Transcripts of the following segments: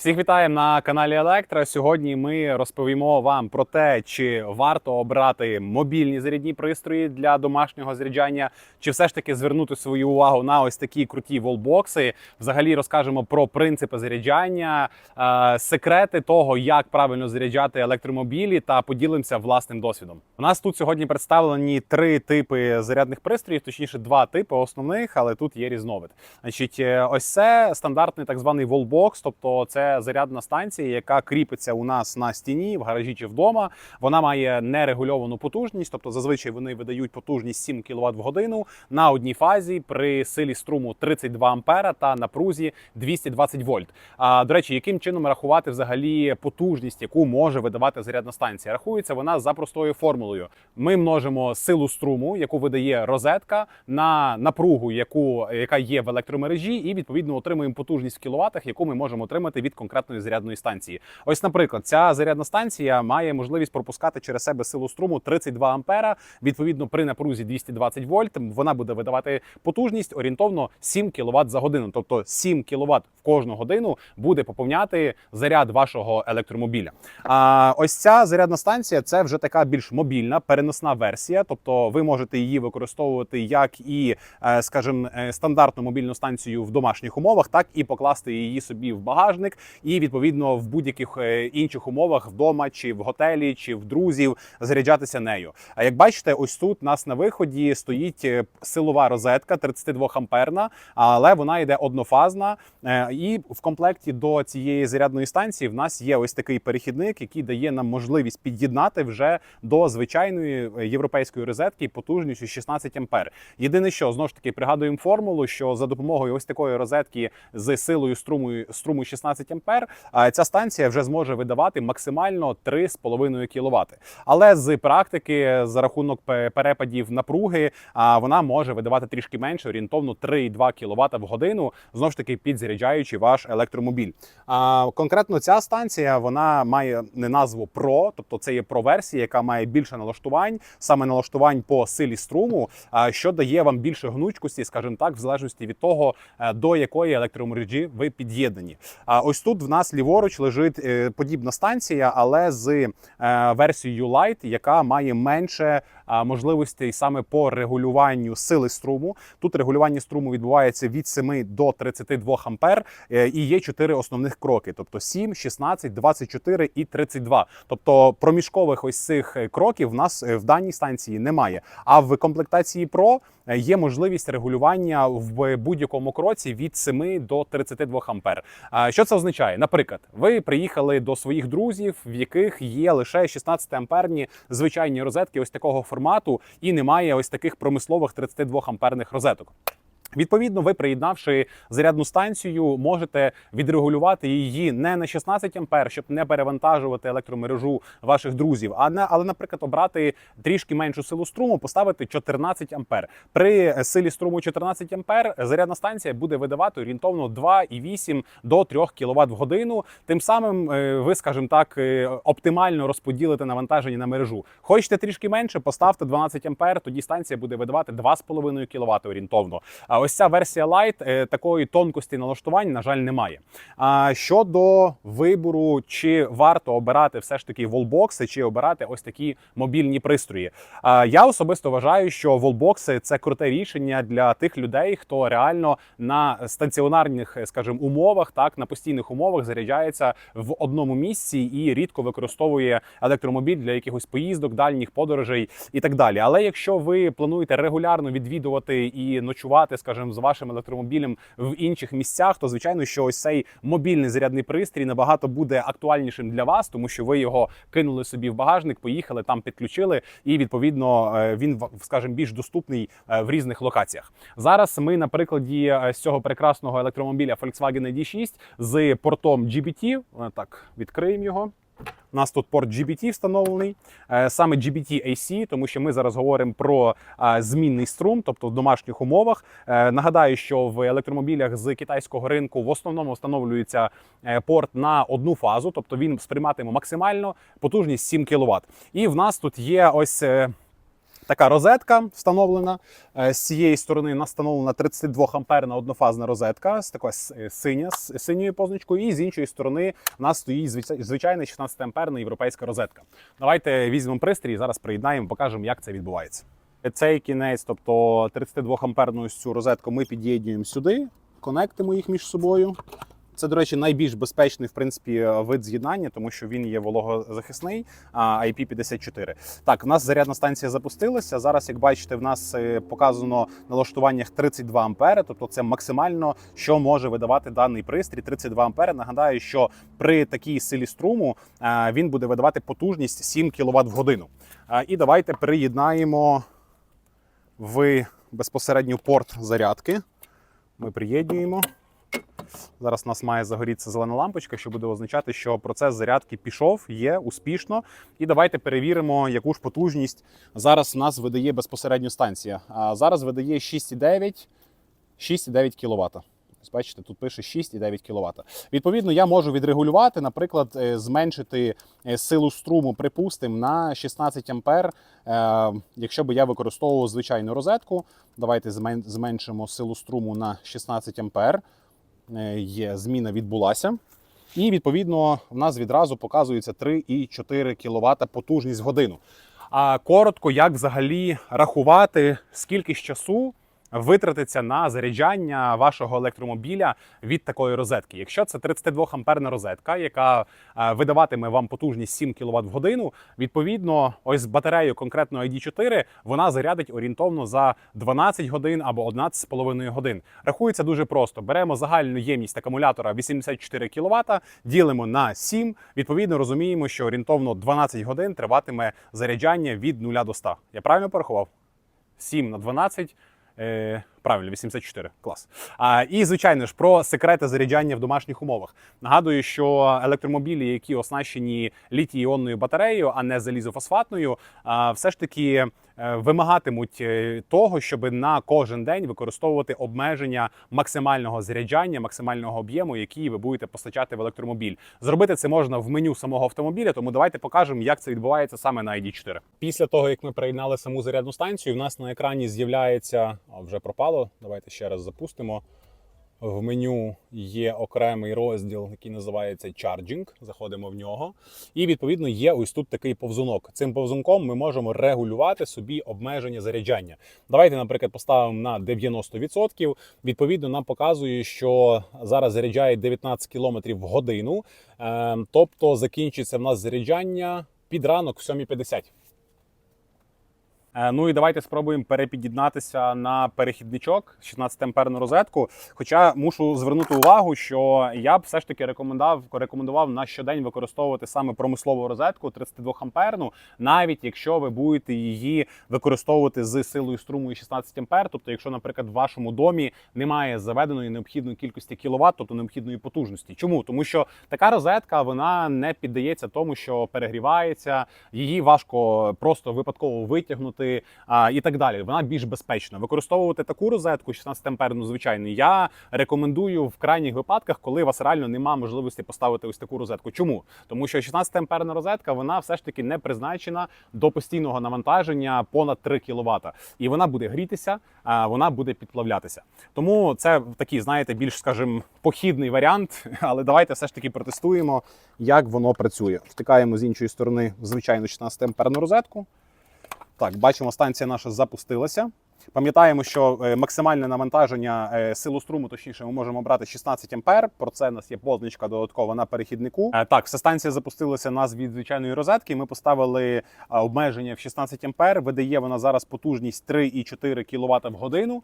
Всіх вітаємо на каналі Електра. Сьогодні ми розповімо вам про те, чи варто обрати мобільні зарядні пристрої для домашнього заряджання, чи все ж таки звернути свою увагу на ось такі круті волбокси. Взагалі розкажемо про принципи заряджання, е, секрети того, як правильно заряджати електромобілі, та поділимося власним досвідом. У нас тут сьогодні представлені три типи зарядних пристроїв, точніше, два типи основних, але тут є різновид. Значить, е, ось це стандартний так званий волбокс, тобто це зарядна станція, яка кріпиться у нас на стіні в гаражі чи вдома. Вона має нерегульовану потужність, тобто зазвичай вони видають потужність 7 кВт в годину на одній фазі при силі струму 32 ампера та напрузі 220 вольт. А до речі, яким чином рахувати взагалі потужність, яку може видавати зарядна станція? Рахується вона за простою формулою. Ми множимо силу струму, яку видає розетка, на напругу, яку яка є в електромережі, і відповідно отримуємо потужність в кіловатах, яку ми можемо отримати від конкретної зарядної станції. Ось, наприклад, ця зарядна станція має можливість пропускати через себе силу струму 32 ампера. Відповідно, при напрузі 220 вольт вона буде видавати потужність орієнтовно 7 кВт за годину. Тобто 7 кВт в кожну годину буде поповняти заряд вашого електромобіля. А ось ця зарядна станція це вже така більш мобільна переносна версія. Тобто, ви можете її використовувати як і, е, скажімо, е, стандартну мобільну станцію в домашніх умовах, так і покласти її собі в багажник, і відповідно в будь-яких е, інших умовах вдома, чи в готелі, чи в друзів заряджатися нею. А як бачите, ось тут у нас на виході стоїть е, силова розетка 32 амперна, але вона йде однофазна. Е, І в комплекті до цієї зарядної станції в нас є ось такий перехідник, який дає нам можливість під'єднати вже до звичайної європейської розетки потужністю 16 ампер. Єдине, що знову ж таки пригадуємо формулу, що за допомогою ось такої розетки з силою струму струму 16 ампер, а ця станція вже зможе видавати максимально 3,5 кВт. Але з практики, за рахунок перепадів напруги, вона може видавати трішки менше, орієнтовно 3,2 кВт в годину, знову ж таки підзаряджаючи ваш електромобіль. Конкретно ця станція вона має не назву Pro, тобто це є Pro версія, яка має більше налаштувань, саме налаштувань по силі струму, що дає вам більше гнучкості, скажімо так, в залежності від того, е, до якої електромережі ви під'єднані. Ось тут в нас ліворуч лежить е, подібна станція, але з е, версією Lite, яка має менше а, можливостей саме по регулюванню сили струму. Тут регулювання струму відбувається від 7 до 32 ампер, е, і є чотири основних кроки: тобто 7, 16, 24 і 32. Тобто проміжкових ось цих е, кроків в нас е, в даній станції немає. А в комплектації Pro е, є можливість регулювання в будь-якому кроці від 7 до 32 ампер. Що це означає? Наприклад, ви приїхали до своїх друзів, в яких є лише 16 амперні звичайні розетки ось такого формату, і немає ось таких промислових 32 амперних розеток. Відповідно, ви приєднавши зарядну станцію, можете відрегулювати її не на 16 ампер, щоб не перевантажувати електромережу ваших друзів, а на але, наприклад, обрати трішки меншу силу струму, поставити 14 ампер. При силі струму 14 ампер зарядна станція буде видавати орієнтовно 2,8 до 3 кВт в годину. Тим самим е, ви, скажімо так, е, оптимально розподілите навантаження на мережу. Хочете трішки менше, поставте 12 ампер, тоді станція буде видавати 2,5 кВт орієнтовно. Ось ця версія Lite е, такої тонкості налаштувань, на жаль, немає. А щодо вибору, чи варто обирати все ж таки волбокси, чи обирати ось такі мобільні пристрої. Я особисто вважаю, що волбокси це круте рішення для тих людей, хто реально на стаціонарних, скажімо, умовах, так на постійних умовах заряджається в одному місці і рідко використовує електромобіль для якихось поїздок, дальніх подорожей і так далі. Але якщо ви плануєте регулярно відвідувати і ночувати, скажімо, з вашим електромобілем в інших місцях, то звичайно, що ось цей мобільний зарядний пристрій набагато буде актуальнішим для вас, тому що ви його кинули собі в багажник, поїхали там, підключили, і відповідно е, він скажімо, більш доступний е, в різних локаціях. Зараз ми на прикладі е, з цього прекрасного електромобіля Volkswagen ID6 з портом GBT. Е, Так, відкриємо його. У нас тут порт GBT встановлений, е, саме GBT AC, тому що ми зараз говоримо про е, змінний струм, тобто в домашніх умовах. Е, Нагадаю, що в електромобілях з китайського ринку в основному встановлюється порт на одну фазу, тобто він сприйматиме максимально потужність 7 кВт. І в нас тут є ось. Така розетка встановлена. Е, З цієї сторони нас встановлена 32 амперна однофазна розетка з такою е, синя з синьою позначкою. І з іншої сторони у нас стоїть звичайна 16 амперна європейська розетка. Давайте візьмемо пристрій, зараз приєднаємо, покажемо, як це відбувається. Цей кінець, тобто 32 амперну цю розетку, ми під'єднуємо сюди, конектимо їх між собою. Це, до речі, найбільш безпечний в принципі вид з'єднання, тому що він є вологозахисний IP54. Так, у нас зарядна станція запустилася. Зараз, як бачите, в нас е, показано на налаштуваннях 32 ампери, тобто це максимально, що може видавати даний пристрій. 32 ампери. Нагадаю, що при такій силі струму е, він буде видавати потужність 7 кВт в годину. І давайте приєднаємо в безпосередньо порт зарядки. Ми приєднуємо. Зараз у нас має загорітися зелена лампочка, що буде означати, що процес зарядки пішов, є успішно. І давайте перевіримо, яку ж потужність зараз у нас видає безпосередньо станція. А зараз видає 6,9 6,9 кВт. Бачите, тут пише 6,9 кВт. Відповідно, я можу відрегулювати, наприклад, е, зменшити е, силу струму, припустимо, на 16 ампер, е, якщо би я використовував звичайну розетку. Давайте зменшимо силу струму на 16 ампер. Е, Є зміна відбулася. І відповідно в нас відразу показується 3,4 кВт потужність в годину. А коротко, як взагалі рахувати, скільки ж часу витратиться на заряджання вашого електромобіля від такої розетки. Якщо це 32 амперна розетка, яка е, видаватиме вам потужність 7 кВт в годину, відповідно, ось з батареєю конкретно ID4 вона зарядить орієнтовно за 12 годин або 11,5 годин. Рахується дуже просто. Беремо загальну ємність акумулятора 84 кВт, ділимо на 7. Відповідно, розуміємо, що орієнтовно 12 годин триватиме заряджання від 0 до 100. Я правильно порахував? 7 на 12. Eh, правильно, 84. Клас. А, і, звичайно ж, про секрети заряджання в домашніх умовах. Нагадую, що електромобілі, які оснащені літій-іонною батареєю, а не залізофосфатною, а, все ж таки е, вимагатимуть е, того, щоб на кожен день використовувати обмеження максимального заряджання, максимального об'єму, який ви будете постачати в електромобіль. Зробити це можна в меню самого автомобіля, тому давайте покажемо, як це відбувається саме на ID4. Після того, як ми приєднали саму зарядну станцію, в нас на екрані з'являється вже пропало. Давайте ще раз запустимо. В меню є окремий розділ, який називається Charging. Заходимо в нього. І відповідно є ось тут такий повзунок. Цим повзунком ми можемо регулювати собі обмеження заряджання. Давайте, наприклад, поставимо на 90%. Відповідно, нам показує, що зараз заряджає 19 км в годину. Е, Тобто закінчиться в нас заряджання під ранок в 7.50. Е, Ну і давайте спробуємо перепід'єднатися на перехідничок 16 амперну розетку. Хоча мушу звернути увагу, що я б все ж таки рекомендував рекомендував на щодень використовувати саме промислову розетку 32 амперну, навіть якщо ви будете її використовувати з силою струму і 16 ампер. Тобто, якщо, наприклад, в вашому домі немає заведеної необхідної кількості кіловат, тобто необхідної потужності. Чому? Тому що така розетка вона не піддається тому, що перегрівається, її важко просто випадково витягнути а, і так далі. Вона більш безпечна. Використовувати таку розетку 16 амперну, звичайно, я рекомендую в крайніх випадках, коли у вас реально немає можливості поставити ось таку розетку. Чому? Тому що 16 амперна розетка вона все ж таки не призначена до постійного навантаження понад 3 кВт. І вона буде грітися, а, вона буде підплавлятися. Тому це такий, знаєте, більш, скажімо, похідний варіант. Але давайте все ж таки протестуємо, як воно працює. Втикаємо з іншої сторони звичайну 16 амперну розетку. Так, бачимо, станція наша запустилася. Пам'ятаємо, що е, максимальне навантаження е, силу струму, точніше, ми можемо брати 16 ампер. Про це у нас є позначка додаткова на перехіднику. Е, Так, все станція запустилася нас від звичайної розетки. Ми поставили обмеження в 16 ампер. Видає вона зараз потужність 3,4 кВт в годину.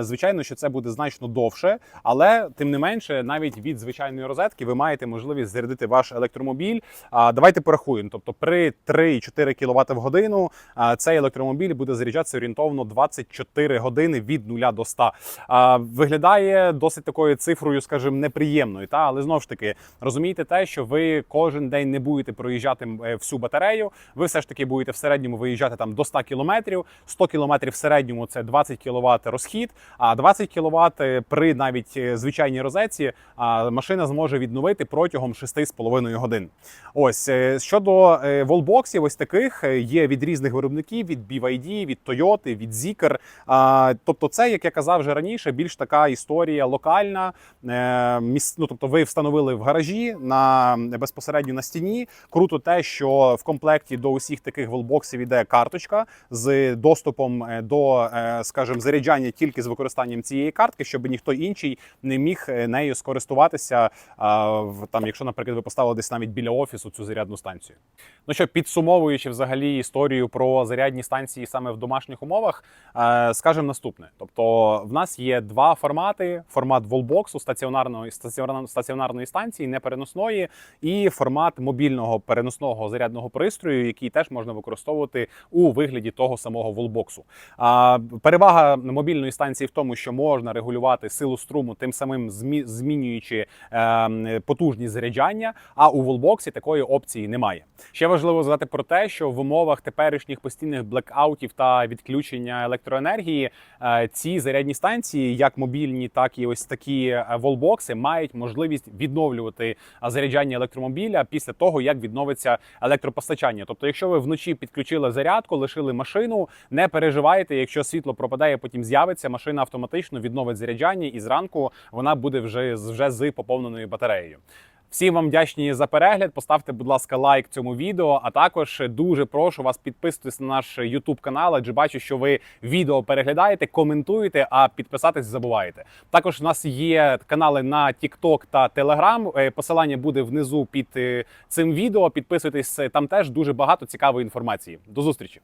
Звичайно, що це буде значно довше, але тим не менше, навіть від звичайної розетки ви маєте можливість зарядити ваш електромобіль. Давайте порахуємо. Тобто, при 3,4 кВт в годину цей електромобіль буде заряджатися орієнтовно 20 24 години від 0 до 100. А, виглядає досить такою цифрою, скажімо, неприємною. Та але знову ж таки розумієте те, що ви кожен день не будете проїжджати е, всю батарею. Ви все ж таки будете в середньому виїжджати там до 100 кілометрів. 100 кілометрів в середньому це 20 кВт розхід. А 20 кВт при навіть е, звичайній розетці машина зможе відновити протягом 6,5 годин. Ось е, щодо е, волбоксів, ось таких е, є від різних виробників: від BYD, від Toyota, від Zikr. А, Тобто, це, як я казав вже раніше, більш така історія локальна. Е, Ну, тобто, ви встановили в гаражі на безпосередньо на стіні. Круто те, що в комплекті до усіх таких волбоксів іде карточка з доступом е, до, е, скажімо, заряджання тільки з використанням цієї картки, щоб ніхто інший не міг нею скористуватися. в- Там, якщо, наприклад, ви поставили десь навіть біля офісу цю зарядну станцію. Ну що, підсумовуючи взагалі історію про зарядні станції саме в домашніх умовах, скажемо наступне: тобто, в нас є два формати: формат волбоксу стаціонарної стаціонар- стаціонарної станції, непереносної, і формат мобільного переносного зарядного пристрою, який теж можна використовувати у вигляді того самого волбоксу. Перевага мобільної станції в тому, що можна регулювати силу струму, тим самим змі- змінюючи е, потужність заряджання. А у волбоксі такої опції немає. Ще важливо згадати про те, що в умовах теперішніх постійних блекаутів та відключення електроенергії е, ці зарядні станції, як мобільні, так і ось такі е, волбокси, мають можливість відновлювати е, заряджання електромобіля після того, як відновиться електропостачання. Тобто, якщо ви вночі підключили зарядку, лишили машину, не переживайте, якщо світло пропадає, потім з'явиться, машина автоматично відновить заряджання, і зранку вона буде вже, вже з поповненою батареєю. Всім вам вдячні за перегляд. Поставте, будь ласка, лайк цьому відео. А також дуже прошу вас підписуватись на наш YouTube канал, адже бачу, що ви відео переглядаєте, коментуєте, а підписатись забуваєте. Також у нас є канали на TikTok та Telegram. Е, Посилання буде внизу під е, цим відео. Підписуйтесь там теж дуже багато цікавої інформації. До зустрічі.